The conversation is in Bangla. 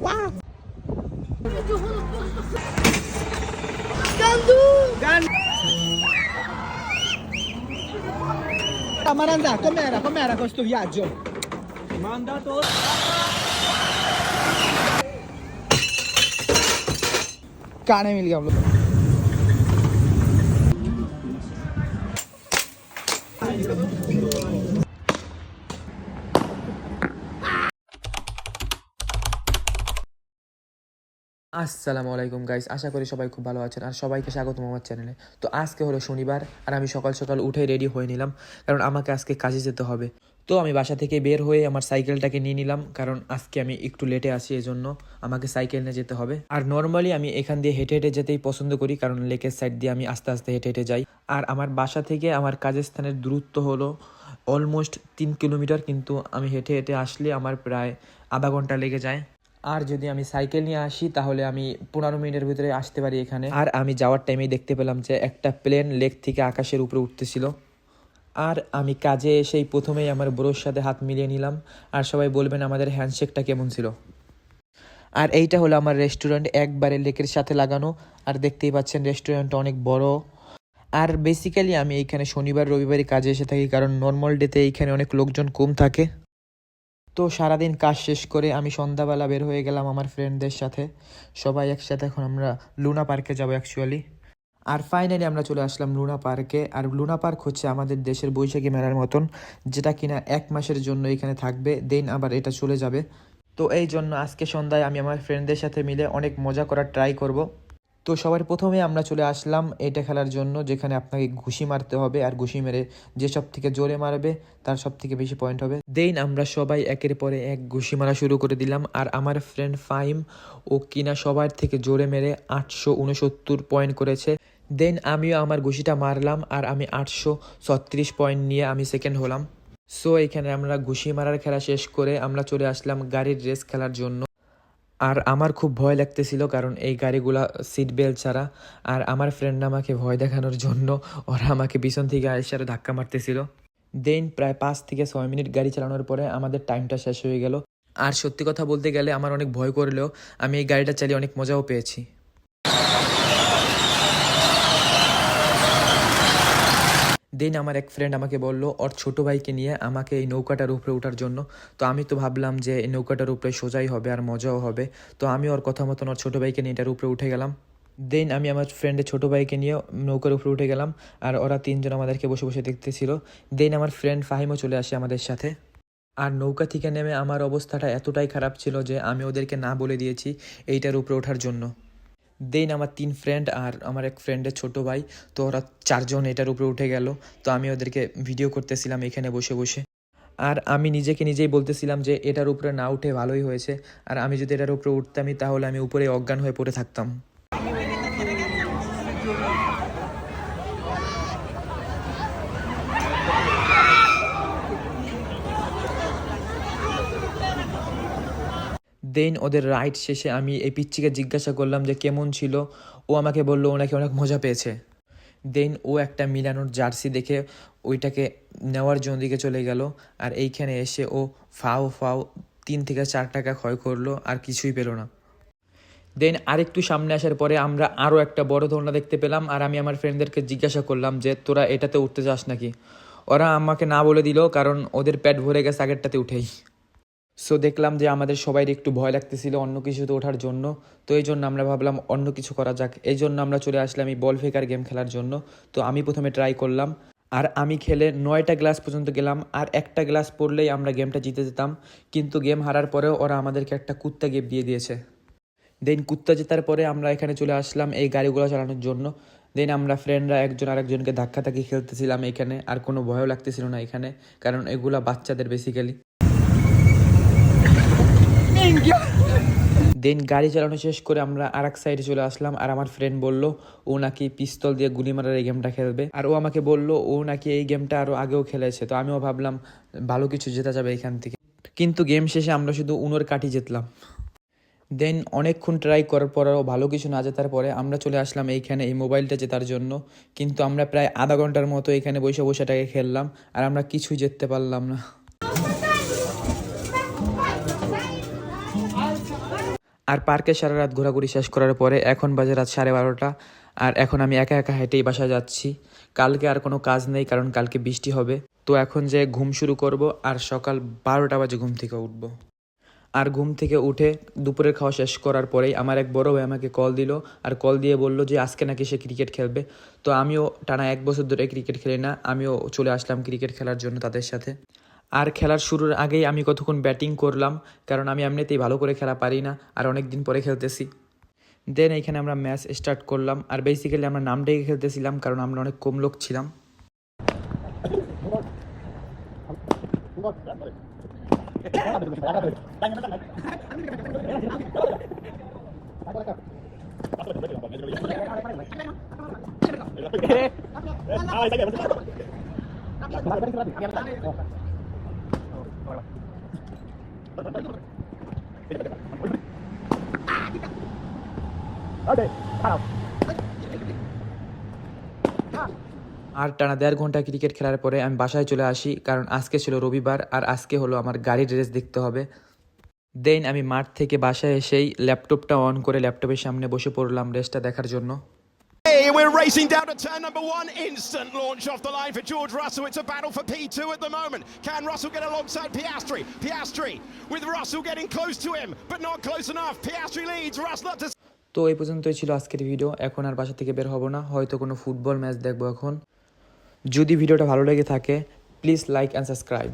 Wow. Gandu. Gandu. Ah, Marandà, com'era? Com'era questo viaggio? Mi Mandato. Cane mi cavolo. Thank আসসালামু আলাইকুম গাইস আশা করি সবাই খুব ভালো আছেন আর সবাইকে স্বাগতম আমার চ্যানেলে তো আজকে হলো শনিবার আর আমি সকাল সকাল উঠে রেডি হয়ে নিলাম, কারণ আমাকে আজকে কাজে যেতে হবে। তো আমি বাসা থেকে বের হয়ে আমার সাইকেলটাকে নিয়ে নিলাম, কারণ আজকে আমি একটু লেটে আসি এজন্য আমাকে সাইকেল নিয়ে যেতে হবে। আর নর্মালি আমি এখান দিয়ে হেঁটে হেঁটে যেতেই পছন্দ করি, কারণ লেকের সাইড দিয়ে আমি আস্তে আস্তে হেঁটে হেঁটে যাই। আর আমার বাসা থেকে আমার কাজের স্থানের দূরত্ব হলো অলমোস্ট তিন কিলোমিটার, কিন্তু আমি হেঁটে হেঁটে আসলে আমার প্রায় আধা ঘণ্টা লেগে যায়। আর যদি আমি সাইকেল নিয়ে আসি, তাহলে আমি পনেরো মিনিটের ভিতরে আসতে পারি এখানে। আর আমি যাওয়ার টাইমেই দেখতে পেলাম যে একটা প্লেন লেক থেকে আকাশের উপরে উঠতেছিল। আর আমি কাজে এসেই প্রথমেই আমার বড়োর সাথে হাত মিলিয়ে নিলাম। আর সবাই বলবেন, আমাদের হ্যান্ডশেকটা কেমন ছিল? আর এইটা হলো আমার রেস্টুরেন্ট একবারে লেকের সাথে লাগানো। আর দেখতেই পাচ্ছেন রেস্টুরেন্টটা অনেক বড়। আর বেসিক্যালি আমি এইখানে শনিবার, রবিবারই কাজে এসে থাকি, কারণ নর্মাল ডেতে এইখানে অনেক লোকজন কম থাকে। তো সারাদিন কাজ শেষ করে আমি সন্ধ্যাবেলা বের হয়ে গেলাম আমার ফ্রেন্ডদের সাথে। সবাই একসাথে এখন আমরা লুনা পার্কে যাব অ্যাকচুয়ালি আর ফাইনালি আমরা চলে আসলাম লুনা পার্কে আর লুনা পার্ক হচ্ছে আমাদের দেশের বৈশাখী মেলার মতন, যেটা কিনা এক মাসের জন্য এখানে থাকবে দেন আবার এটা চলে যাবে। তো এই জন্য আজকে সন্ধ্যায় আমি আমার ফ্রেন্ডদের সাথে মিলে অনেক মজা করার ট্রাই করব। তো সবার প্রথমে আমরা চলে আসলাম এটা খেলার জন্য, যেখানে আপনাকে ঘুষি মারতে হবে আর ঘুষি মেরে যে সব থেকে জোরে মারবে তার সব থেকে বেশি পয়েন্ট হবে। দেন আমরা সবাই একের পরে এক ঘুষি মারা শুরু করে দিলাম আর আমার ফ্রেন্ড ফাইম ও কিনা সবার থেকে জোরে মেরে আটশো উনসত্তর পয়েন্ট করেছে। দেন আমিও আমার ঘুষিটা মারলাম আর আমি আটশো ছত্রিশ পয়েন্ট নিয়ে আমি সেকেন্ড হলাম। সো এখানে আমরা ঘুষি মারার খেলা শেষ করে আমরা চলে আসলাম গাড়ির রেস খেলার জন্য। আর আমার খুব ভয় লাগতেছিল কারণ এই গাড়িগুলা সিট বেল্ট ছাড়া। আর আমার ফ্রেন্ড আমাকে ভয় দেখানোর জন্য ওরা আমাকে পিছন থেকে আইসারে ধাক্কা মারতেছিল। দেন প্রায় পাঁচ থেকে ছয় মিনিট গাড়ি চালানোর পরে আমাদের টাইমটা শেষ হয়ে গেল। আর সত্যি কথা বলতে গেলে আমার অনেক ভয় করলেও আমি এই গাড়িটা চালিয়ে অনেক মজাও পেয়েছি। দেন আমার এক ফ্রেন্ড আমাকে বলল, ওর ছোট ভাইকে নিয়ে আমাকে এই নৌকাটার উপরে ওঠার জন্য। তো আমি তো ভাবলাম যে এই নৌকাটার উপরে সোজাই হবে আর মজাও হবে। তো আমি ওর কথা মতন ওর ছোট ভাইকে নিয়ে এটার উপরে উঠে গেলাম। দেন আমি আমার ফ্রেন্ডের ছোটো ভাইকে নিয়ে নৌকার উপরে উঠে গেলাম আর ওরা তিনজন আমাদেরকে বসে বসে দেখতেছিল। দেন আমার ফ্রেন্ড ফাহিমও চলে আসে আমাদের সাথে। আর নৌকা থেকে নেমে আমার অবস্থাটা এতটাই খারাপ ছিল যে আমি ওদেরকে না বলে দিয়েছি এইটার উপরে ওঠার জন্য। দেন আমার তিন ফ্রেন্ড আর আমার এক ফ্রেন্ডের ছোটো ভাই, তো ওরা চারজন এটার উপরে উঠে গেল। তো আমি ওদেরকে ভিডিও করতেছিলাম এখানে বসে বসে। আর আমি নিজেকে নিজেই বলতেছিলাম যে, এটার উপরে না উঠে ভালোই হয়েছে। আর আমি যদি এটার উপরে উঠতামই, তাহলে আমি উপরে অজ্ঞান হয়ে পড়ে থাকতাম। দেন ওদের রাইড শেষে আমি এই পিচ্চিকে জিজ্ঞাসা করলাম যে কেমন ছিল, ও আমাকে বলল ওনাকে অনেক মজা পেয়েছে। দেন ও একটা মিলানোর জার্সি দেখে ওইটাকে নেওয়ার জন্য দিকে চলে গেল, আর এইখানে এসে ও ফাও ফাও তিন থেকে চার টাকা ক্ষয় করল, আর কিছুই পেল না। দেন আরেকটু সামনে আসার পরে আমরা আরও একটা বড় ধরনা দেখতে পেলাম, আর আমি আমার ফ্রেন্ডদেরকে জিজ্ঞাসা করলাম যে, তোরা এটাতে উঠতে চাস নাকি? ওরা আমাকে না বলে দিল, কারণ ওদের পেট ভরে গেছে আগেরটাতে উঠেই। সো দেখলাম যে আমাদের সবাই একটু ভয় লাগতেছিল অন্য কিছুতে ওঠার জন্য। তো এই জন্য আমরা ভাবলাম অন্য কিছু করা যাক। এই জন্য আমরা চলে আসলাম এই বল ফেকার গেম খেলার জন্য। তো আমি প্রথমে ট্রাই করলাম। আর আমি খেলে নয়টা গ্লাস পর্যন্ত গেলাম। আর একটা গ্লাস পড়লেই আমরা গেমটা জিতে যেতাম। কিন্তু গেম হারার পরেও ওরা আমাদেরকে একটা কুত্তা গেম দিয়ে দিয়েছে। দেন কুত্তা জেতার পরে আমরা এখানে চলে আসলাম এই গাড়িগুলো চালানোর জন্য। দেন আমরা ফ্রেন্ডরা একজন আরেকজনকে ধাক্কা ধাক্কি খেলতেছিলাম এখানে। আর কোনো ভয়ও লাগতেছিল না এখানে। কারণ এগুলা বাচ্চাদের বেসিক্যালি দেন গাড়ি চালানো শেষ করে আমরা আর এক সাইডে চলে আসলাম। আর আমার ফ্রেন্ড বলল, ও নাকি পিস্তল দিয়ে গুলি মারার এই গেমটা খেলবে? আর ও আমাকে বলল, ও নাকি এই গেমটা আরও আগেও খেলেছে। তো আমিও ভাবলাম, ভালো কিছু জেতা যাবে এখান থেকে। কিন্তু গেম শেষে আমরা শুধু উনোর কাঠি জিতলাম। দেন অনেকক্ষণ ট্রাই করার পরেও ভালো কিছু না জেতার পরে আমরা চলে আসলাম এইখানে এই মোবাইলটা জেতার জন্য। কিন্তু আমরা প্রায় আধা ঘণ্টার মতো এখানে বসে বসেটাকে খেললাম। আর আমরা কিছুই জিততে পারলাম না। আর পার্কে সারা রাত ঘোরাঘুরি শেষ করার পরে এখন বাজে রাত সাড়ে বারোটা, আর এখন আমি একা একা হেঁটেই বাসায় যাচ্ছি। কালকে আর কোনো কাজ নেই, কারণ কালকে বৃষ্টি হবে। তো এখন যে ঘুম শুরু করব, আর সকাল বারোটা বাজে ঘুম থেকে উঠব। আর ঘুম থেকে উঠে দুপুরের খাওয়া শেষ করার পরেই আমার এক বড় ভাই আমাকে কল দিল, আর কল দিয়ে বলল যে আজকে নাকি সে ক্রিকেট খেলবে। তো আমিও টানা এক বছর ধরে ক্রিকেট খেলি না, আমিও চলে আসলাম ক্রিকেট খেলার জন্য তাদের সাথে। আর খেলার শুরুর আগেই আমি কতক্ষণ ব্যাটিং করলাম, কারণ আমি এমনিতেই ভালো করে খেলা পারি না, আর অনেক দিন পরে খেলতেছি। দেন এইখানে আমরা ম্যাচ স্টার্ট করলাম, আর বেসিক্যালি আমরা নাম ডেকে খেলতেছিলাম, কারণ আমরা অনেক কম লোক ছিলাম। আর টানা দেড় ঘণ্টা ক্রিকেট খেলার পরে আমি বাসায় চলে আসি, কারণ আজকে ছিল রবিবার আর আজকে হলো আমার গাড়ির রেস দেখতে হবে। দেন আমি মাঠ থেকে বাসায় এসেই ল্যাপটপটা অন করে ল্যাপটপের সামনে বসে পড়লাম রেসটা দেখার জন্য। We're racing down to turn number one. Instant launch off the line for George Russell. It's a battle for P2 at the moment. Can Russell get alongside Piastri? Piastri with Russell getting close to him, but not close enough. Piastri leads. Russell up to তো এই পর্যন্তই ছিল আজকের ভিডিও এখন আর বাসা থেকে বের হব না হয়তো কোনো ফুটবল ম্যাচ দেখব এখন যদি ভিডিওটা ভালো লেগে থাকে প্লিজ লাইক অ্যান্ড সাবস্ক্রাইব